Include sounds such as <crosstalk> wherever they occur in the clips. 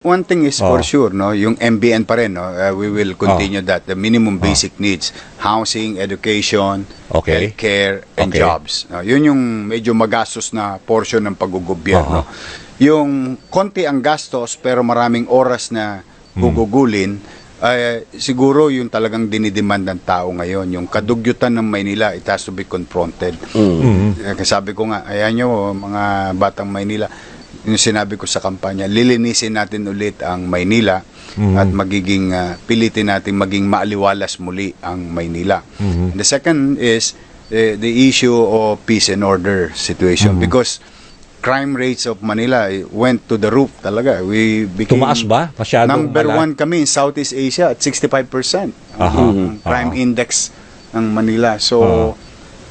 One thing is for Oo. sure, no, yung MBN pa rin, no, uh, we will continue that. The minimum basic needs, housing, education, Okay. healthcare, and Okay. jobs. No, yun yung medyo magastos na portion ng paggugobyerno. Yung konti ang gastos pero maraming oras na Hmm. gugugulin, ay siguro yung talagang dinidemand ng tao ngayon. Yung kadugyutan ng Maynila, it has to be confronted. Mhm. Eh, Sabi ko nga, ayan nyo, mga batang Maynila, yung sinabi ko sa kampanya, lilinisin natin ulit ang Maynila at magiging, ah, pilitin natin maging maaliwalas muli ang Maynila. The second is eh, the issue of peace and order situation because crime rates of Manila eh, went to the roof talaga. We became Tumaas ba? Masyadong number mala- one kami in Southeast Asia at 65% Aha. ang crime Aha. index ng Manila. So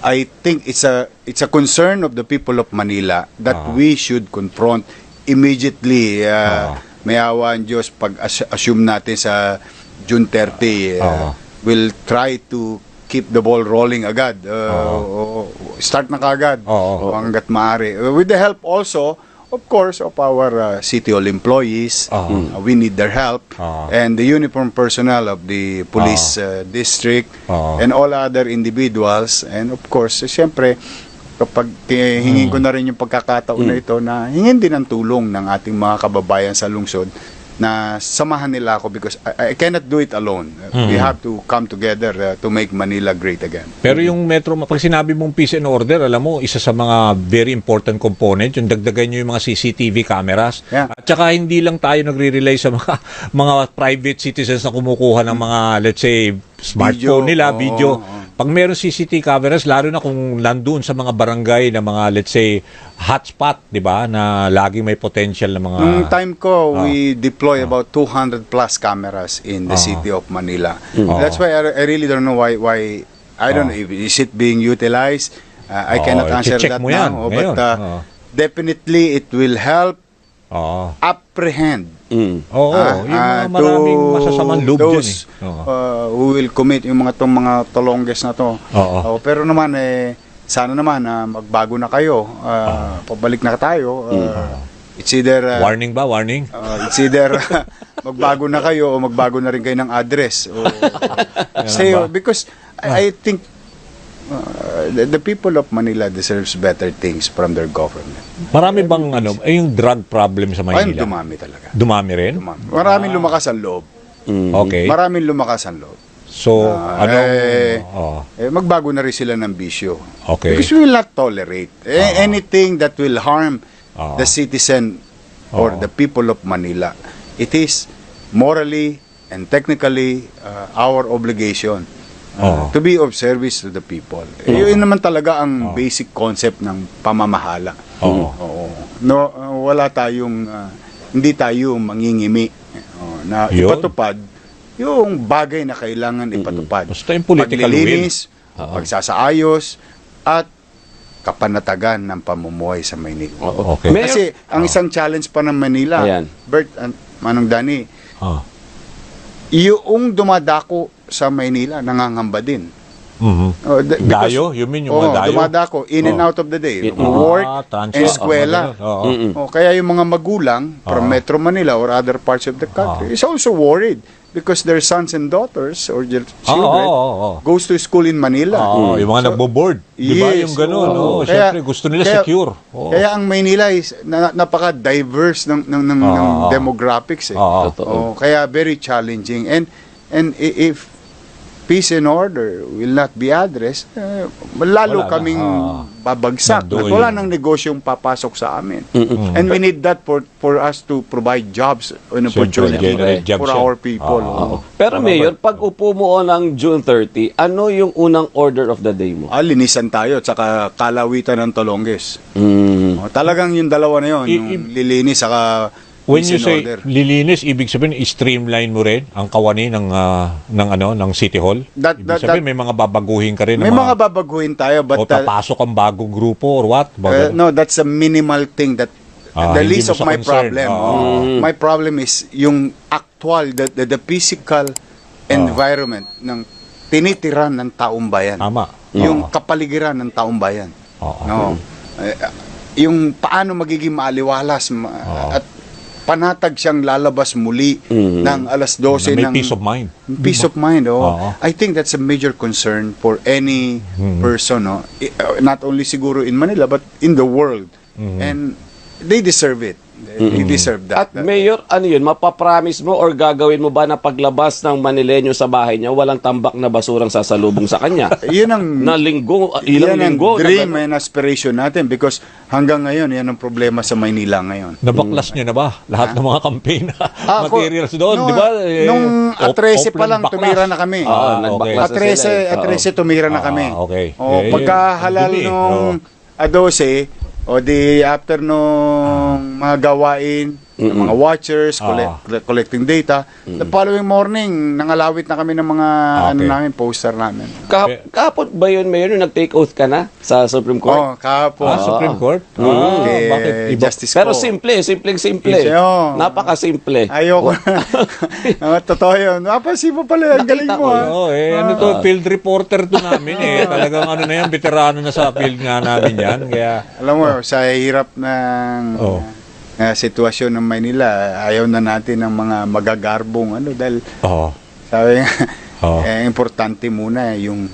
I think it's a it's a concern of the people of Manila that Ah. we should confront immediately. Uh, Ah. May awa ang Diyos pag as- assume natin sa June 30 uh, Ah. we'll try to keep the ball rolling agad. Uh, o- start na kagad o hanggat maaari. With the help also of course of our uh, city hall employees. Ah. Uh, we need their help Ah. and the uniform personnel of the police uh, district Ah. and all other individuals and of course eh, siyempre kapag eh, hingin ko na rin yung pagkakataon na ito na hingin din ang tulong ng ating mga kababayan sa lungsod na samahan nila ako because I, I cannot do it alone. Uh, We have to come together uh, to make Manila great again. Pero yung Metro, pag sinabi mong peace and order, alam mo, isa sa mga very important component, yung dagdagan nyo yung mga CCTV cameras. Yeah. At saka hindi lang tayo nagre-rely sa mga <laughs> mga private citizens na kumukuha ng mga, let's say, smartphone Video, nila, oo, video. oo. Pag meron CCTV cameras, lalo na kung nandun sa mga barangay na mga, let's say, hotspot, di ba, na laging may potential na mga... Nung time ko, Ah. we deploy about 200 plus cameras in the Ah. city of Manila. Ah. That's why I, I really don't know why why I don't know if is it being utilized. Uh, I Ah, cannot answer that yan now. oh, ngayon. But uh, Ah. definitely it will help Oo. apprehend Mm. Oo, ah, yung mga ah, maraming to masasamang loob dyan those, eh. Oo. uh, who will commit yung mga tong mga tolongges na to. Oo. Oh, pero naman eh sana naman ah, magbago na kayo. Ah, pabalik na tayo. Ah, It's either ah, Warning ba? Warning? Uh, it's either <laughs> magbago na kayo o magbago na rin kayo ng address. <laughs> O, say, ba? because I, I think uh, the, the people of Manila deserves better things from their government. Marami bang ano, eh, yung drug problem sa Ay, Maynila? dumami talaga. Dumami rin? Dumami. Maraming lumakas ang loob. Mm. Okay. Maraming lumakas ang loob. So, Ah, ano? eh, oh, Eh, magbago na rin sila ng bisyo. Okay. Because we will not tolerate eh, anything that will harm Ah. the citizen or Ah. the people of Manila. It is morally and technically uh, our obligation Ah. to be of service to the people. Eh, Yun naman talaga ang basic concept ng pamamahala. Oo. Oo. No, wala tayong uh, hindi tayo mangingimi uh, na Yun. ipatupad yung bagay na kailangan ipatupad. Basta yung political Paglilinis, Oo. pagsasaayos, at kapanatagan ng pamumuhay sa Maynila. Oo. Okay. Mayor- Kasi ang isang challenge pa ng Manila, Ayan. Bert, Manong Dani, ah, yung dumadako sa Maynila, nangangamba din. mhm. Oh, the- because- Dayo? You mean yung Oo, mga dayo? dumadako, in and Oh. out of the day. In- Work Ah, and eskwela. Oo. Mm-mm. Oh, kaya yung mga magulang from Ah. Metro Manila or other parts of the country Ah. is also worried because their sons and daughters or their Ah, children oo, oo, oo. goes to school in Manila. Oo, yung mga So, nagbo-board. Di ba? Yes, Yung gano'n. oo. Oh, Kaya- Siyempre, gusto nila kaya- secure. Oo. Kaya ang Maynila is na, napaka-diverse ng ng, ng, Ah, ng ah. demographics eh. Ah, ah. Totoo. Oh, kaya very challenging and and if peace and order will not be addressed, eh, lalo Wala na. kaming Ah. babagsak. Nandoon At wala nang negosyong papasok sa amin. Mm-mm. And we need that for for us to provide jobs and generate jobs for our people. Ah, Oo. Pero Mayor, ba? pag upo mo o ng June 30, ano yung unang order of the day mo? Ah, linisan tayo at saka kalawitan ng Tolonges. Mm. Oh, talagang yung dalawa na yun, yung lilinis saka When you say order. lilinis, ibig sabihin i-streamline mo rin ang kawani ng ah, ng ano ng City Hall. That- ibig that- sabihin that- may mga babaguhin ka rin May ng mga babaguhin tayo but o uh, papasok ang bagong grupo or what? uh, no, that's a minimal thing that Ah, the least of my concern. problem. Ah. Oh. My problem is yung actual the, the, the physical Ah. environment ng tinitiran ng taong bayan. Tama. Yung Oo. kapaligiran ng taong bayan. Oo. No. Eh, yung paano magiging maaliwalas ma- Oo. at panatag siyang lalabas muli ng alas 12 May ng peace of mind. Peace of mind, oh. Oo. I think that's a major concern for any person, no? I- uh, Not only siguro in Manila, but in the world. And they deserve it. They, they deserve that. At Mayor, ano yun, mapapromise mo or gagawin mo ba na paglabas ng Manileño sa bahay niya, walang tambak na basurang sasalubong sa kanya? <laughs> Yun ang na linggo, ilang yan ang linggo. na dream gano'n. and aspiration natin because hanggang ngayon, yan ang problema sa Maynila ngayon. Nabaklas niya na ba lahat ng mga campaign na Ah, ako- <laughs> materials doon, no, di ba? Eh, nung op- A13 pa lang, tumira na kami. Ah, Ah, nagbaklas okay. na sila eh. A13, A13 tumira na Ah, kami. okay. O, Eh, eh, pagka halal ang dumi, nung A12, o di after nung mga gawain, ng mga watchers, collect- collecting data, the following morning, nangalawit na kami ng mga ano Okay. namin, poster namin. Ka- kahapon ba yun, Mayor, nung nag-take oath ka na sa Supreme Court? Oh, kahapon. Ah, Supreme Court? Ah, Kay bakit? Iba? Justice Pero ko. simple, simpleng simple. Yes, oh. Napaka-simple. Ayoko na. <laughs> Ah, totoo yun. Napansin mo pala, ang galing mo. ko ah. Oo, eh, ano to, field reporter to namin eh. <laughs> Talagang ano na yan, veterano na sa field nga namin yan. Kaya, Alam mo, sa hirap ng Oh. Uh, sitwasyon ng Maynila, ayaw na natin ng mga magagarbong ano dahil oh, sabi nga, Oh. <laughs> eh, importante muna yung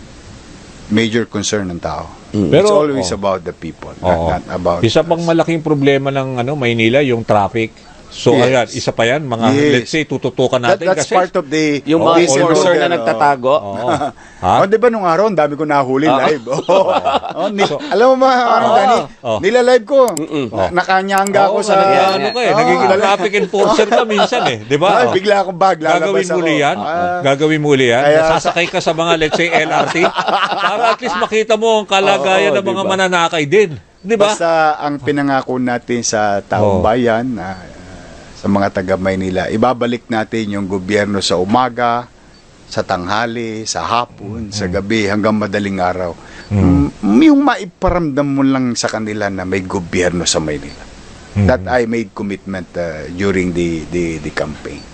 major concern ng tao. It's Pero- always oh. about the people, not, Oo. not about Isa pang malaking problema ng ano Maynila, yung traffic. So, Yes. ayan, isa pa yan, mga, Yes. let's say, tututukan That, natin. that's kasi, part of the Yung Oh, mga enforcer na oh. nagtatago. Oo. <laughs> ha? Oh, di ba nung araw, ang dami ko nahuli live. Oh. <laughs> Oh, ni- alam mo ba, ano, Dani, Oh. nila-live ko. Na, nakanyangga ako Oo, sa... nag- ano ka eh, Oo, nagiging traffic enforcer ka minsan eh, di ba? <laughs> Ay, Oh. bigla akong bag, lalabas Gagawin ako. muli yan? Ah. Gagawin muli yan? Kaya sa- Sasakay ka sa mga, let's say, LRT? para at least makita mo ang kalagayan Oo, ng mga diba? mananakay din. Di ba? Basta ang pinangako natin sa taong Oh. bayan, ah, sa mga taga Maynila, ibabalik natin yung gobyerno sa umaga, sa tanghali, sa hapon, sa gabi, hanggang madaling araw. Mm, yung maiparamdam mo lang sa kanila na may gobyerno sa Maynila. That I made commitment uh, during the, the, the campaign.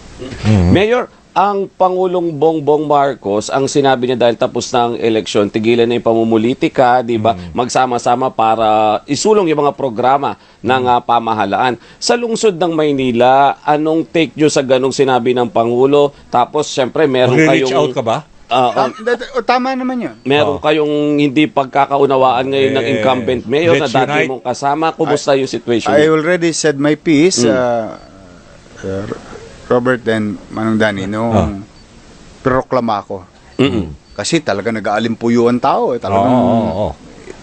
Mayor, ang Pangulong Bongbong Marcos, ang sinabi niya dahil tapos ng eleksyon, tigilan na yung pamumulitika, di ba? Magsama-sama para isulong yung mga programa ng ah, pamahalaan. Sa lungsod ng Maynila, anong take nyo sa ganong sinabi ng Pangulo? Tapos, syempre, meron Mag-reach kayong... out ka ba? Ah, that- oh, tama naman yun. meron kayong hindi pagkakaunawaan ngayon ng Eh, incumbent mayor na dati unite. mong kasama. Kumusta yung situation? I already said my piece, uh, uh, Robert and Manong Dani, nung proklama ako. Kasi talaga nag-aalimpuyo ang tao. Eh. Oo, Talagang, oo, oo.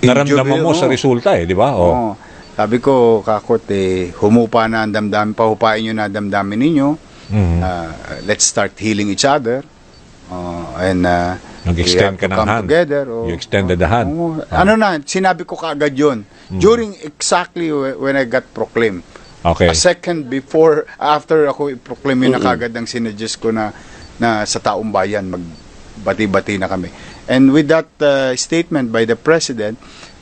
Naramdaman mo oo. sa resulta eh, di ba? Oo. Oo. Sabi ko, kakot, eh, humupa na ang damdamin, pahupain nyo na ang damdamin ninyo. Mhm. Uh, let's start healing each other. Uh, and uh, Nag-extend we have ka to ng come hand. together. oh. You extended the hand. Oo. Ah. Ano na, sinabi ko kaagad yun. During exactly wh- when I got proclaimed. Okay. A second before, after ako i-proclaim yun na kagad ang sinuggest ko na, na sa taong bayan, magbati-bati na kami. And with that uh, statement by the President,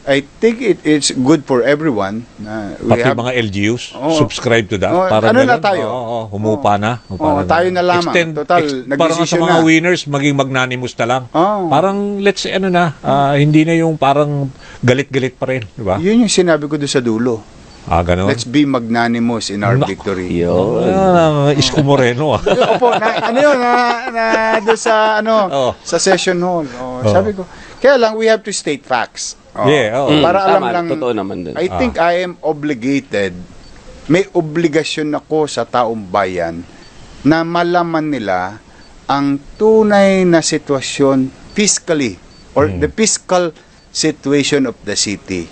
I think it is good for everyone. na we Pati have- mga LGUs, Oo. subscribe to that. Oo, Para ano na tayo? Oo, oo, humupa na. Humupa Oo, tayo na lamang. Total, parang sa mga na. winners, maging magnanimous na lang. Oo. Parang, let's say, ano na, ah, hindi na yung parang galit-galit pa rin. Di ba? Yun yung sinabi ko doon sa dulo. Ah, ganun. Let's be magnanimous in our Nako. victory. Yun. Ah, Isko Moreno ah. <laughs> Opo, na, ano yun, na, na doon sa, ano, Oh. sa session hall. Oh, Oh. Sabi ko, kaya lang, we have to state facts. Oh. Yeah, oh. Mm, Para alam tama, lang, totoo naman din. I think I am obligated, may obligasyon ako sa taong bayan na malaman nila ang tunay na sitwasyon fiscally or the fiscal situation of the city.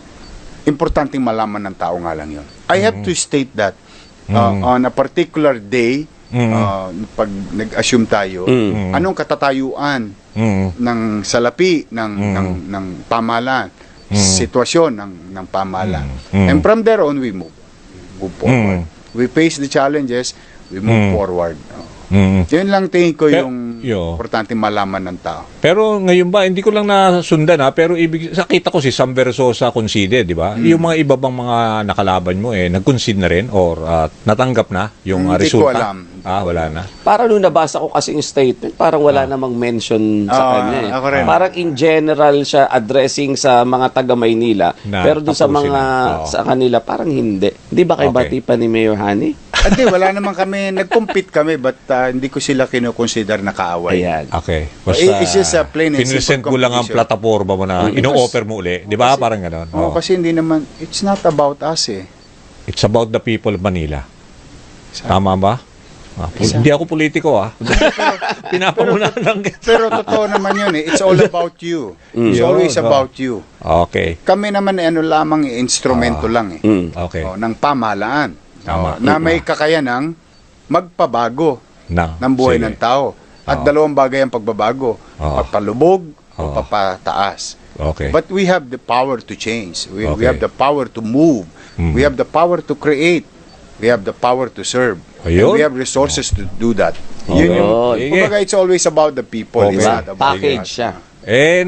Importanteng malaman ng tao nga lang yun. I have to state that uh, on a particular day, uh, pag nag-assume tayo, anong katatayuan Mm. ng salapi ng ng ng pamahalaan, sitwasyon ng ng pamahalaan. Mm. And from there on we move. Move forward. We face the challenges, we move forward. Oh. Mm. Yun lang tingin ko Pe- yung yo. importante malaman ng tao. Pero ngayon ba, hindi ko lang nasundan ha, pero ibig, nakita ko si Sam Versosa conceded, di ba? Hmm. Yung mga iba bang mga nakalaban mo eh, nag-concede na rin or ah, natanggap na yung ah, Hindi ko resulta? alam. Ah, wala na. Parang nung nabasa ko kasi yung statement, parang wala namang mention sa Ah, kanya. Eh. ako rin. Parang in general siya addressing sa mga taga Maynila. Na pero doon sa mga. Oo. sa kanila parang hindi. Hindi ba kay Okay. bati pa ni Mayor Hani? Hindi, wala naman kami, nag-compete kami, but uh, hindi ko sila kinukonsider na kaaway. Ayan. Okay. It- it's just a plain and Pinresent simple ko lang ang competition. plataforma mo na ino-offer mo uli. Di ba? Parang gano'n. Oo, Oo. kasi hindi naman, it's not about us eh. It's about the people of Manila. Tama ba? Ah, pu- hindi ako politiko ah. <laughs> Pinapamuna lang. Pero totoo naman yun eh. It's all <laughs> about you. It's Yun, always oh. about you. Okay. Kami naman eh, ano lamang eh, instrumento lang eh. Mm. Okay. Oh, ng pamahalaan. Tama. Oh, na may kakayanang magpabago Na. ng buhay Sige. ng tao. At Oo. dalawang bagay ang pagbabago. Oo. Pagpalubog o Oo. papataas. Okay. But we have the power to change. We, we Okay. have the power to move. Mm. We have the power to create. We have the power to serve. Ayun. And we have resources to do that. Yun yung, Ayun. kumbaga, it's always about the people. It's Okay. not about Package siya. eh,